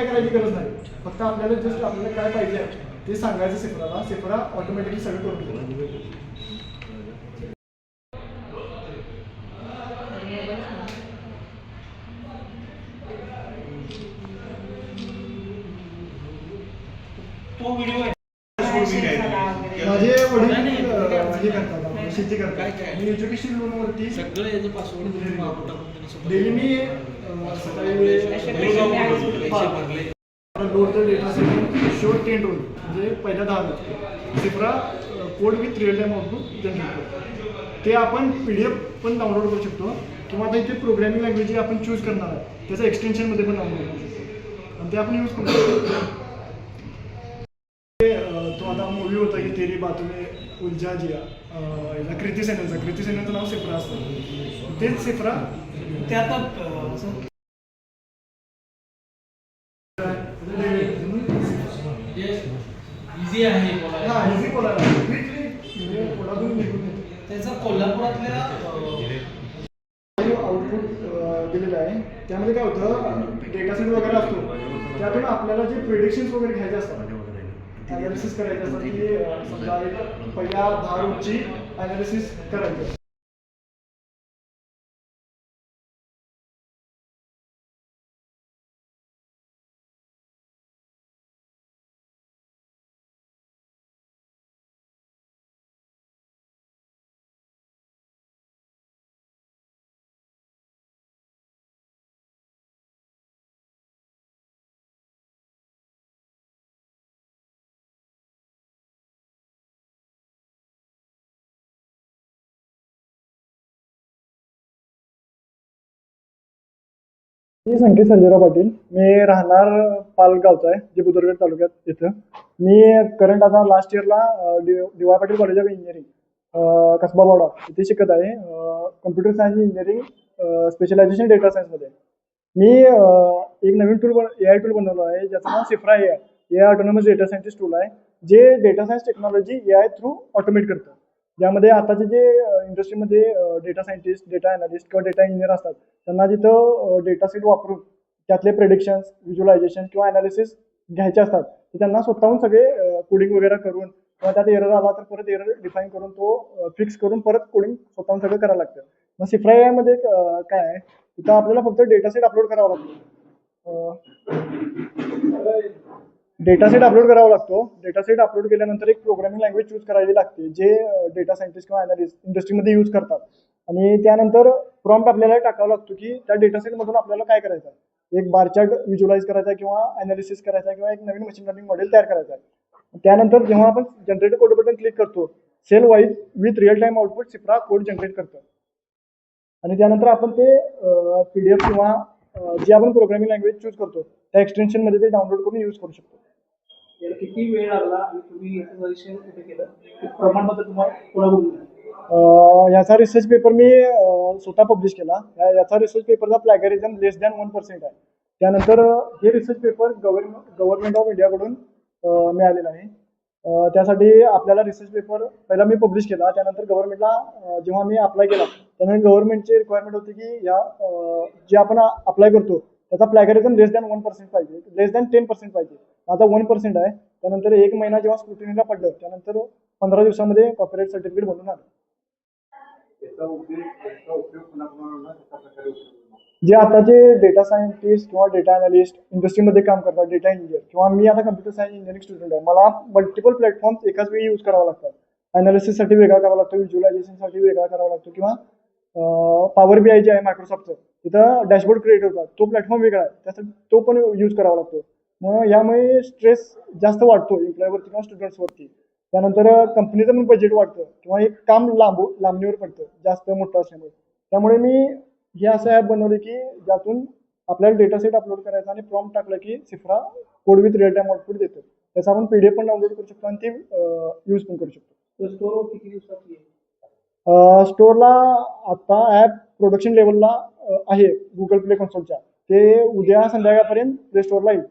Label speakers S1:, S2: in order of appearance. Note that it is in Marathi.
S1: काय करायची गरज नाही. फक्त आपल्याला जस्ट आपल्याला काय पाहिजे ते सांगायचं सेफराला. सेफरा ऑटोमॅटिकली सगळं करून देतो.
S2: तो व्हिडिओ आहे.
S1: माझे वडील हे करतात. शेती करतात मी एज्युकेशन
S2: टाकून त्यांना स्वतः-
S1: डेली मी सकाळी the data show ten roll म्हणजे पहिल्या दहा minute code with real time output generate करतो. ते आपण पी डी एफ पण डाउनलोड करू शकतो. किंवा आता इथे प्रोग्रामिंग लँग्वेज जी आपण चूज करणार आहे त्याचं एक्सटेन्शनमध्ये पण डाउनलोड करू शकतो. आणि ते आपण यूज करू शकतो. ते, आता मूवी होता की तेरी बातों में उलझा जिया. याचा कृती सेनचा कृती सेनचं नाव सिफ्रा असतं. तेच सिफ्रा
S2: ते आता इझी आहे
S1: इझी कोणातून निघून
S2: त्याचा कोल्हापुरातल्या
S1: आउटपुट दिलेलं आहे. त्यामध्ये काय होतं डेटा सेट वगैरे असतो. त्यातून आपल्याला जे प्रिडिक्शन्स वगैरे घ्यायचे असतात अनालिसिस करायचे असतात की समजा एक पहिल्या दहा रोजची अनालिसिस करायची. मी संकेत सर्जेराव पाटील. मी राहणार पालगावचा आहे जे बुदरगड तालुक्यात इथं. मी करंट आता लास्ट इयरला D Y Patil college of engineering Kasba Boda इथे शिकत आहे. Computer science engineering specialization data सायन्समध्ये मी एक नवीन टूल ए आय टूल बनवलं आहे ज्याचं नाव Sifra A I A I autonomous data scientist tool आहे जे data science technology A I through automate करतं. ज्यामध्ये आताचे जे इंडस्ट्रीमध्ये डेटा सायंटिस्ट डेटा अनालिस्ट किंवा डेटा इंजिनियर असतात त्यांना तिथं डेटा सेट वापरून त्यातले प्रेडिक्शन्स व्हिज्युअलायझेशन किंवा अनालिसिस घ्यायचे असतात ते त्यांना स्वतःहून सगळे कोडिंग वगैरे करून किंवा त्यात एरर आला तर परत एरर डिफाईन करून तो फिक्स करून परत कोडिंग स्वतःहून सगळं करावं लागतं. मग सिफ्रा ए मध्ये काय आहे? तिथं आपल्याला फक्त डेटा सेट अपलोड करावा लागतो. डेटा सेट अपलोड करावा लागतो. डेटा सेट अपलोड केल्यानंतर एक प्रोग्रामिंग लँग्वेज चूज करावी लागते जे डेटा सायंटिस्ट किंवा अनालिस्ट इंडस्ट्रीमध्ये यूज करतात. आणि त्यानंतर प्रॉम्प्ट आपल्याला टाकावा लागतो की त्या डेटा सेटमधून आपल्याला काय करायचं आहे? एक बार चार्ट व्हिज्युअलाइज करायचा किंवा अनालिसिस करायचा किंवा एक नवीन मशीन लर्निंग मॉडेल तयार करायचा आहे. त्यानंतर जेव्हा आपण जनरेट कोड बटन क्लिक करतो cell wise with real time output Sifra code generate करतो. आणि त्यानंतर आपण ते पी डी एफ किंवा जे आपण प्रोग्रामिंग लँग्वेज चूज करतो त्या एक्सटेन्शनमध्ये ते डाउनलोड करून यूज करू शकतो.
S2: याला किती वेळ लागला आणि तुम्ही याचं रजिस्ट्रेशन कुठे केलं? ते प्रमाणपत्र तुम्हाला कोणाकडून मिळालं?
S1: अं, याचा रिसर्च पेपर मी अं, स्वतः पब्लिश केला. या- याचा रिसर्च पेपरचा plagiarism less than one percent आहे. त्यानंतर अं, हे research paper government government of इंडियाकडून अं, मिळालेलं आहे. अं, त्यासाठी आपल्याला रिसर्च पेपर पहिला मी पब्लिश केला. त्यानंतर गव्हर्नमेंटला जेव्हा मी अप्लाय केला त्यानंतर गव्हर्नमेंटची रिक्वायरमेंट होती की या अं, जे आपण अप्लाय करतो त्याचा plagiarism less than one percent पाहिजे. लेस दॅन टेन पर्सेंट पाहिजे. आता वन पर्सेंट आहे. त्यानंतर एक महिना जेव्हा स्क्रुटिनीला पडलं त्यानंतर पंधरा दिवसामध्ये कॉपरेट सर्टिफिकेट बनून आलं. जे आताचे डेटा सायंटिस्ट किंवा डेटा अनालिस्ट इंडस्ट्रीमध्ये काम करतात डेटा इंजिनियर किंवा मी आता कम्प्युटर सायन्स इंजिनिअरिंग स्टुडंट आहे. मला मल्टिपल प्लॅटफॉर्म्स एकाच वेळी यूज करावा लागतात. अनालिसिससाठी वेगळा करावा लागतो व्हिज्युअलायझेशनसाठी वेगळा करावा लागतो किंवा पॉवर बी आय जे आहे मायक्रोसॉफ्टचं तिथं डॅशबोर्ड क्रिएट होता तो प्लॅटफॉर्म वेगळा आहे. त्यासाठी तो पण यूज करावा लागतो. मग यामुळे स्ट्रेस जास्त वाढतो एम्प्लॉयवरती किंवा स्टुडंट्सवरती त्यानंतर कंपनीचं पण बजेट वाढतं. किंवा एक काम लांब लांबणीवर पडतं. जास्त मोठं असल्यामुळे. त्यामुळे मी हे असं ॲप बनवले की ज्यातून आपल्याला डेटा सेट अपलोड करायचा आणि प्रॉम्प्ट टाकलं की Sifra code with real time output देतो. त्याचा आपण पी डी एफ पण डाउनलोड करू शकतो आणि ते यूज पण करू शकतो.
S2: स्टोर किती दिवसात
S1: स्टोअरला आता ऍप प्रोडक्शन लेवलला आहे गुगल प्ले कन्सोलच्या ते उद्या संध्याकाळपर्यंत प्ले स्टोअरला येईल.